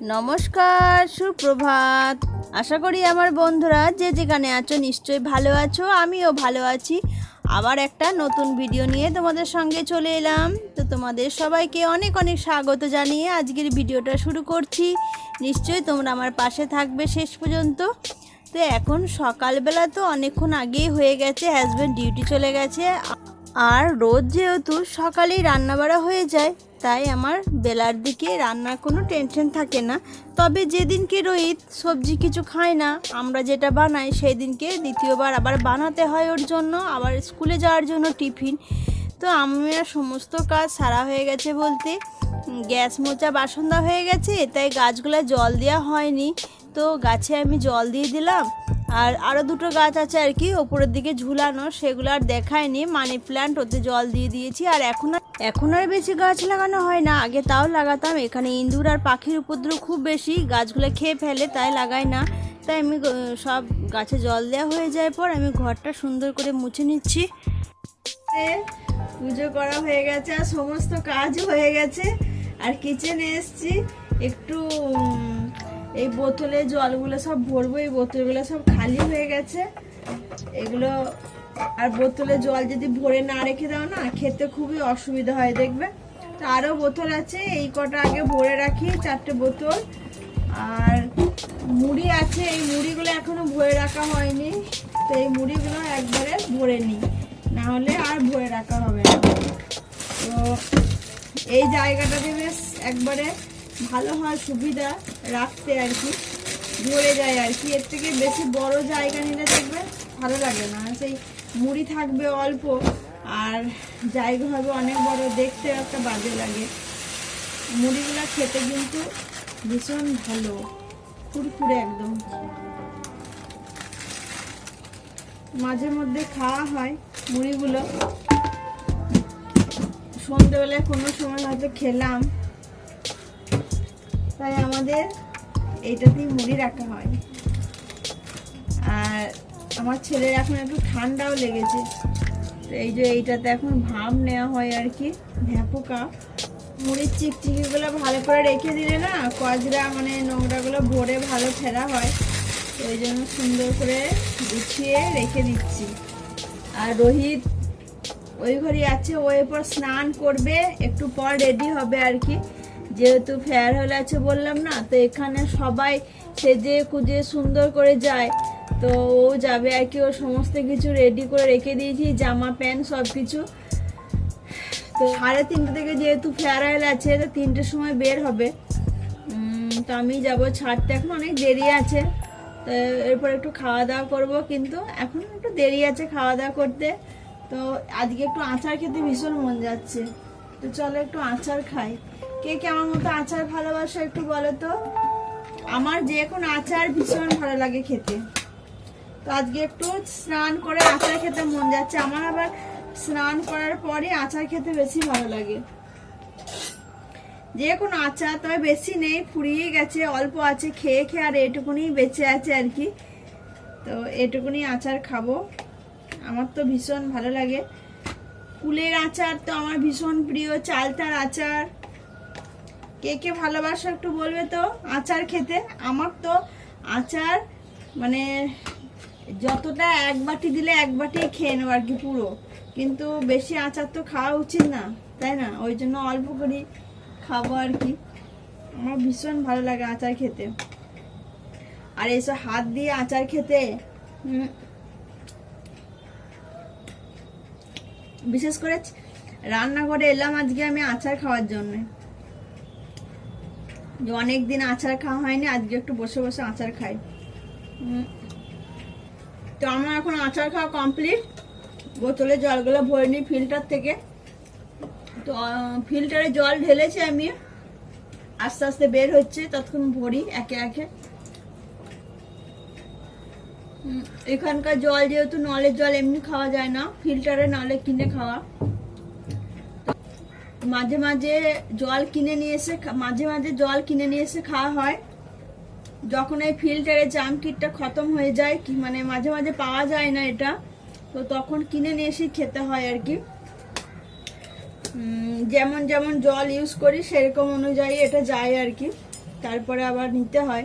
নমস্কার, সুপ্রভাত। আশা করি আমার বন্ধুরা যে যেখানে আছো নিশ্চয়ই ভালো আছো, আমিও ভালো আছি। আবার একটা নতুন ভিডিও নিয়ে তোমাদের সঙ্গে চলে এলাম। তো তোমাদের সবাইকে অনেক অনেক স্বাগত জানিয়ে আজকের ভিডিওটা শুরু করছি। নিশ্চয়ই তোমরা আমার পাশে থাকবে শেষ পর্যন্ত। তো এখন সকালবেলা তো অনেকক্ষণ আগেই হয়ে গেছে হাজব্যান্ড ডিউটি চলে গেছে। আর রোজ যেহেতু সকালেই রান্না বাড়া হয়ে যায় তাই আমার বেলার দিকে রান্নার কোনো টেনশন থাকে না। তবে যেদিনকে রোহিত সবজি কিছু খায় না, আমরা যেটা বানাই সেই দিনকে দ্বিতীয়বার আবার বানাতে হয় ওর জন্য, আবার স্কুলে যাওয়ার জন্য টিফিন। তো আমার সমস্ত কাজ সারা হয়ে গেছে বলতে গ্যাস মোচা বাসন দেওয়া হয়ে গেছে, তাই গাছগুলো জল দেওয়া হয়নি। তো গাছে আমি জল দিয়ে দিলাম আর আরও দুটো গাছ আছে আর কি, ওপরের দিকে ঝুলানো, সেগুলো আর দেখায়নি। মানি প্ল্যান্ট ওতে জল দিয়ে দিয়েছি। আর এখন এখন আর বেশি গাছ লাগানো হয় না, আগে তাও লাগাতাম। এখানে ইঁদুর আর পাখির উপদ্রব খুব বেশি, গাছগুলো খেয়ে ফেলে, তাই লাগাই না। তাই আমি সব গাছে জল দেওয়া হয়ে যায় পর আমি ঘরটা সুন্দর করে মুছে নিচ্ছি। পুজো করা হয়ে গেছে, আর সমস্ত কাজ হয়ে গেছে। আর কিচেনে এসছি, একটু এই বোতলে জলগুলো সব ভরবো, এই বোতলগুলো সব খালি হয়ে গেছে। এগুলো, আর বোতলে জল যদি ভরে না রেখে দাও না, খেতে খুবই অসুবিধা হয়, দেখবে? তো আরও বোতল আছে, এই কটা আগে ভরে রাখি, চারটে বোতল। আর মুড়ি আছে, এই মুড়িগুলো এখনও ভরে রাখা হয়নি। তো এই মুড়িগুলো একবারে ভরে নিই, না হলে আর ভরে রাখা হবে না। তো এই জায়গাটাতে বেশ একবারে ভালো হয় সুবিধা। রাখতে আর কি ভরে যায় আর কি। এর থেকে বেশি বড় জায়গা নিলে দেখবে ভালো লাগে না। সেই মুড়ি থাকবে অল্প, আর জায়গা হবে অনেক বড়, দেখতে একটা বাজে লাগে। মুড়িগুলো খেতে কিন্তু ভীষণ ভালো কুরকুরে একদম। মাঝে মধ্যে খাওয়া হয় মুড়িগুলো। সন্ধ্যেবেলায় কোনো সময় হয়তো খেলাম। তাই আমাদের এইটাতেই মুড়ি রাখা হয়। আর আমার ছেলের এখন একটু ঠান্ডাও লেগেছে। তো এই যে এইটাতে এখন ভাপ নেওয়া হয় আর কি, ভ্যাপোকা। মুড়ির চিকচিকিগুলো ভালো করে রেখে দিলে না, কজরা মানে নোংরাগুলো ভরে ভালো ফেরা হয়। তো ওই জন্য সুন্দর করে গুছিয়ে রেখে দিচ্ছি। আর রোহিত, ওই ঘরে আছে ওই পর স্নান করবে, একটু পর রেডি হবে আর কি। যেহেতু ফেয়ার হলে আছে বললাম না, তো এখানে সবাই সেজে কুজে সুন্দর করে যায়। তো ও যাবে আর কি, ও সমস্ত কিছু রেডি করে রেখে দিয়েছি, জামা প্যান্ট সব কিছু তো সাড়ে তিনটে থেকে যেহেতু ফেয়ার ফেয়ারওয়েল আছে তো তিনটের সময় বের হবে। তো আমি যাব ছাড়তে, এখন অনেক দেরি আছে। তো এরপর একটু খাওয়া দাওয়া করব কিন্তু, এখন একটু দেরি আছে খাওয়া দাওয়া করতে। তো আজকে একটু আচার খেতে ভীষণ মন যাচ্ছে। তো চলো একটু আচার খাই। কে কে আমার মতো আচার ভালোবাসো একটু বলো তো? আমার যে কোনো আচার ভীষণ ভালো লাগে খেতে। তো আজকে একটু স্নান করে আচার খেতে মন যাচ্ছে। আমার আবার স্নান করার পরে আচার খেতে বেশি ভালো লাগে। যে কোনো আচার, তবে বেশি নেই, ফুরিয়ে গেছে, অল্প আছে, খেয়ে খেয়ে আর এটুকুনি বেঁচে আছে আর কি। তো এটুকুনি আচার খাব। আমার তো ভীষণ ভালো লাগে। কুলের আচার তো আমার ভীষণ প্রিয়, চালতার আচার কে কে ভালোবাসো একটু বলবে তো? আচার খেতে। আমার তো আচার মানে যতটা এক বাটি দিলে এক বাটি খেয়ে নেব আর কি পুরো। কিন্তু বেশি আচার তো খাওয়া উচিত না, তাই না? ওই জন্য অল্প করে খাব আর কি। আমার ভীষণ ভালো লাগে আচার খেতে। আর এইসব হাত দিয়ে আচার খেতে বিশেষ করে রান্নাঘরে এলাম আজকে আমি আচার খাওয়ার জন্য। যে অনেক দিন আচার খাওয়া হয়নি, আজকে একটু বসে বসে আচার খাই। তো আমার এখন আচার খাওয়া কমপ্লিট। বোতলে জলগুলো ভরে নিই ফিল্টার থেকে। তো ফিল্টারে জল ঢেলেছি আমি। আস্তে আস্তে বের হচ্ছে, ততক্ষণ ভরি একে একে। এখানকার জল যেহেতু নলের জল এমনি খাওয়া যায় না, ফিল্টারে নলে কিনে খাওয়া। মাঝে মাঝে জল কিনে নিয়ে এসে মাঝে মাঝে জল কিনে নিয়ে এসে খাওয়া হয়। যখন এই ফিল্টারে জাম কিটটা খতম হয়ে যায়, কি মানে মাঝে মাঝে পাওয়া যায় না এটা, তো তখন কিনে নিয়ে এসে খেতে হয় আর কি। যেমন যেমন জল ইউজ করি, সেরকম অনুযায়ী এটা যায় আর কি। তারপরে আবার নিতে হয়।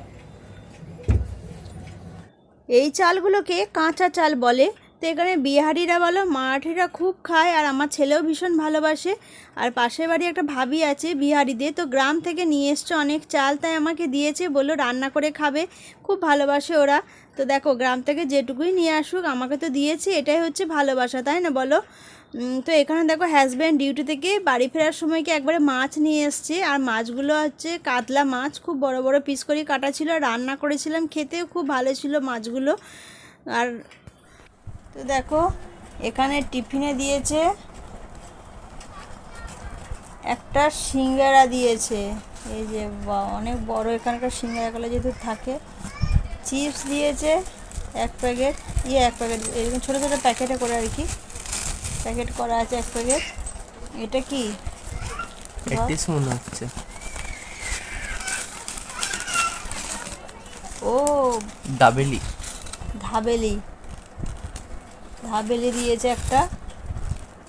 এই চালগুলোকে কাঁচা চাল বলে। তো এখানে বিহারিরা বলো, মারাঠিরা খুব খায় আর আমার ছেলেও ভীষণ ভালোবাসে। আর পাশের বাড়ি একটা ভাবি আছে বিহারিদের তো গ্রাম থেকে নিয়ে এসছে অনেক চাল, তাই আমাকে দিয়েছে, বলল রান্না করে খাবে, খুব ভালোবাসে ওরা। তো দেখো, গ্রাম থেকে যেটুকুই নিয়ে আসুক, আমাকে তো দিয়েছে, এটাই হচ্ছে ভালোবাসা, তাই না বলো? তো এখানে দেখো হাজব্যান্ড ডিউটি থেকে বাড়ি ফেরার সময় কি একবারে মাছ নিয়ে এসছে, আর মাছগুলো হচ্ছে কাতলা মাছ, খুব বড় বড় পিস করে কাটা ছিল রান্না করেছিলাম, খেতেও খুব ভালো ছিল মাছগুলো। আর তো দেখো এখানে টিফিনে দিয়েছে একটা সিঙ্গারা দিয়েছে। এই যে বা অনেক বড় এখানকার সিঙ্গারাগুলো যেহেতু থাকে। চিপস দিয়েছে এক প্যাকেট ইয়ে এক প্যাকেট এরকম ছোটো ছোটো প্যাকেটে করে আর কি। প্যাকেট করা আছে এক প্যাকেট। এটা কি? মনে হচ্ছে। ও। দাবেলি। ধাবেলি। ধাবেলি দিয়েছে একটা।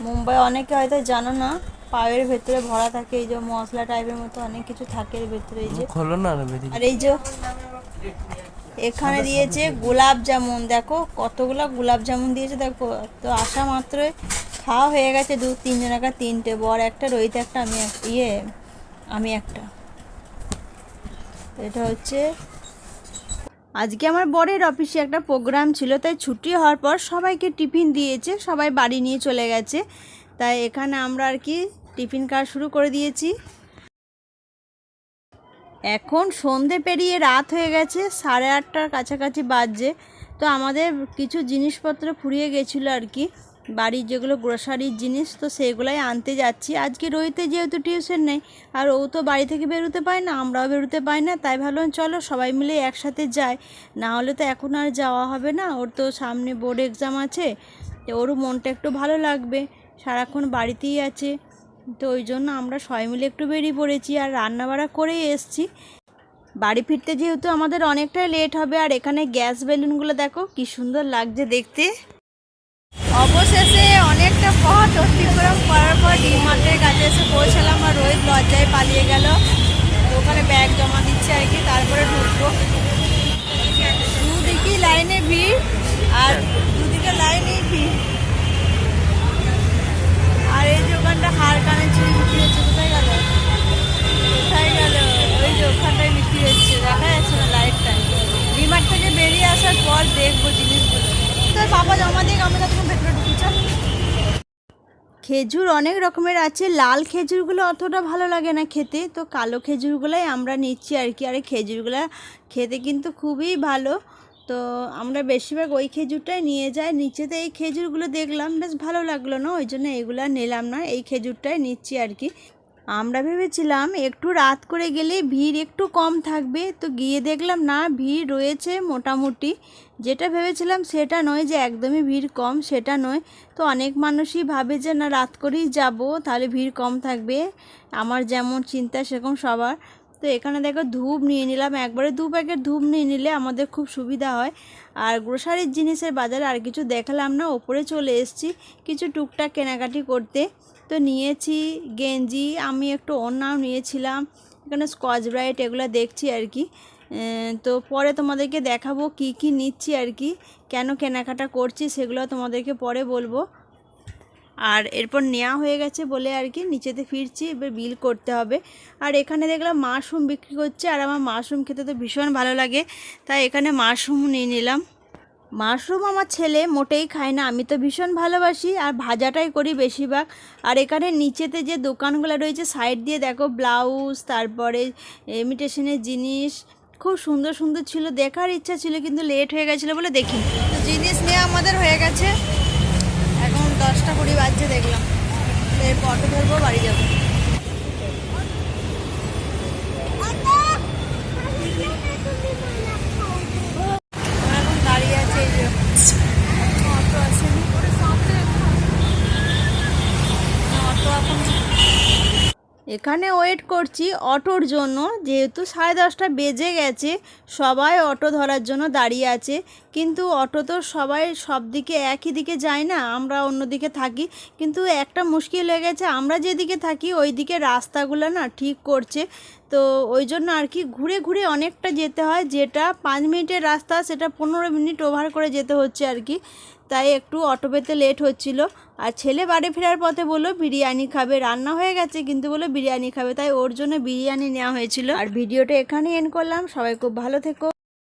মুম্বাই অনেকে হয়তো জানো না পায়ের ভেতরে ভরা থাকে এই যে মশলা টাইপের মতো অনেক কিছু থাকে এর ভেতরে এই যে। খোলো না আর এই যে এখানে দিয়েছে গোলাপ জামুন দেখো কতগুলো গোলাপ জামুন দিয়েছে দেখো। তো আসা মাত্রই খাওয়া হয়ে গেছে দু তিনজন একটা তিনটে বর একটা রইতে একটা আমি এক- ইয়ে আমি একটা। এটা হচ্ছে আজকে আমার বরের অফিসে একটা প্রোগ্রাম ছিল, তাই ছুটি হওয়ার পর সবাইকে টিফিন দিয়েছে, সবাই বাড়ি নিয়ে চলে গেছে। তাই এখানে আমরা আর কি টিফিন কাজ শুরু করে দিয়েছি। এখন সন্ধে পেরিয়ে রাত হয়ে গেছে, সাড়ে আটটার কাছাকাছি বাজছে। তো আমাদের কিছু জিনিসপত্র ফুরিয়ে গেছিল আর কি। বাড়ির যেগুলো গ্রোসারির জিনিস, তো সেগুলাই আনতে যাচ্ছি। আজকে রইতে যেহেতু টিউশন নেই, আর ও তো বাড়ি থেকে বেরোতে পায় না, আমরাও বেরোতে পাই না, তাই ভাবলাম চলো সবাই মিলে একসাথে যাই। না হলে তো এখন আর যাওয়া হবে না, ওর তো সামনে বোর্ড এক্সাম আছে, তো ওরও মনটা একটু ভালো লাগবে, সারাক্ষণ বাড়িতেই আছে। তো ওই জন্য আমরা সবাই মিলে একটু বেরিয়ে পড়েছি আর রান্নাবাড়া করেই এসছি। বাড়ি ফিরতে যেহেতু আমাদের অনেকটাই লেট হবে, আর এখানে গ্যাস বেলুনগুলো দেখো, কি সুন্দর লাগছে দেখতে। অবশেষে অনেকটা পথ অতিক্রম করার পর ডিমার্টের কাছে এসে পৌঁছালাম আর রোহিত লজ্জায় পালিয়ে গেল। ওখানে ব্যাগ জমা দিচ্ছে আর কি, তারপরে ঢুকবো। দুদিকে লাইনে ভিড় আর দুদিকে লাইনেই ভিড়। আর এই যে ওখানটা হার কানে চুরি বিক্রি কোথায় গেল কোথায় গেল ওই যে ওখানটায় বিক্রি হচ্ছে দেখা যাচ্ছে না লাইটটায় ডিমার্ট থেকে বেরিয়ে আসার পর দেখব জিনিসগুলো তোর বাবা জমা দিয়ে আমরা তখন ভেতরে ঢুকি চল খেজুর অনেক রকমের আছে। লাল খেজুরগুলো অতটা ভালো লাগে না খেতে। তো কালো খেজুরগুলোই আমরা নিচ্ছি আর কি। আর এই খেজুরগুলো খেতে কিন্তু খুবই ভালো। তো আমরা বেশিরভাগ ওই খেজুরটাই নিয়ে যাই। নিচেতে এই খেজুরগুলো দেখলাম, বেশ ভালো লাগল না? ওই জন্য এইগুলো নিলাম না। এই খেজুরটাই নিচ্ছি আর কি। আমরা ভেবেছিলাম একটু রাত করে গেলে ভিড় একটু কম থাকবে, তো গিয়ে দেখলাম না, ভিড় রয়েছে মোটামুটি। যেটা ভেবেছিলাম সেটা নয় যে একদমই ভিড় কম, সেটা নয়। তো অনেক মানুষই ভাবে যে, না, রাত করেই যাব, তাহলে ভিড় কম থাকবে। আমার যেমন চিন্তা, সেরকম সবার। তো এখানে দেখো ধূপ নিয়ে নিলাম। একবারে দু প্যাকেট ধূপ নিয়ে নিলে আমাদের খুব সুবিধা হয়। আর গ্রোসারির জিনিসের বাজারে আর কিছু দেখালাম না, ওপরে চলে এসেছি কিছু টুকটাক কেনাকাটি করতে। তো নিয়েছি, গেঞ্জি, আমি একটু ওড়নাও নিয়েছিলাম। এখানে স্কচ ব্রাইট এগুলো দেখছি আর কি। তো পরে তোমাদেরকে দেখাবো কি কি নিচ্ছি আর কি, কেন কেনাকাটা করছি সেগুলো তোমাদেরকে পরে বলব। আর এরপর নেওয়া হয়ে গেছে বলে আর কি, নিচেতে ফিরছি, এবার বিল করতে হবে। আর এখানে দেখলাম মাশরুম বিক্রি করছে, আর আমার মাশরুম খেতে তো ভীষণ ভালো লাগে, তাই এখানে মাশরুম নিয়ে নিলাম। মাশরুম আমার ছেলে মোটেই খায় না। আমি তো ভীষণ ভালোবাসি আর ভাজাটাই করি বেশিরভাগ। আর এখানে নিচেতে যে দোকানগুলো রয়েছে, সাইড দিয়ে দেখো ব্লাউজ, তারপরে ইমিটেশনের জিনিস। খুব সুন্দর সুন্দর ছিল। দেখার ইচ্ছা ছিল কিন্তু লেট হয়ে গেছিল বলে দেখি জিনিস নিয়ে আমাদের হয়ে গেছে। এখন দশটা কুড়ি বাজছে, দেখলাম। এরপর অটো ধরবো, বাড়ি যাব আমরা এখন দাঁড়িয়ে আছে এই যে এখনও অটো আসেনি না, অটো এখন এখানে ওয়েট করছি অটোর জন্য, যেহেতু সাড়ে দশটা বেজে গেছে, সবাই অটো ধরার জন্য দাঁড়িয়ে আছে, কিন্তু অটো তো সবাই সব দিকে একই দিকে যায় না, আমরা অন্যদিকে থাকি, কিন্তু একটা মুশকিল হয়ে গেছে, আমরা যেদিকে থাকি ওই দিকে রাস্তাগুলো না ঠিক করছে, তো ওই জন্য আর কি ঘুরে ঘুরে অনেকটা যেতে হয়, যেটা পাঁচ মিনিটের রাস্তা, সেটা পনেরো মিনিট ওভার করে যেতে হচ্ছে আর কি। তাই একটু অটো পেতে লেট হচ্ছিল। আর ছেলে বাড়ি ফেরার পথে বলল, বিরিয়ানি খাবে, রান্না হয়ে গেছে। কিন্তু বলল, বিরিয়ানি খাবে। তাই ওর জন্য বিরিয়ানি নেওয়া হয়েছিল। আর ভিডিওটা এখানে এন্ড করলাম। সবাই খুব ভালো থেকো।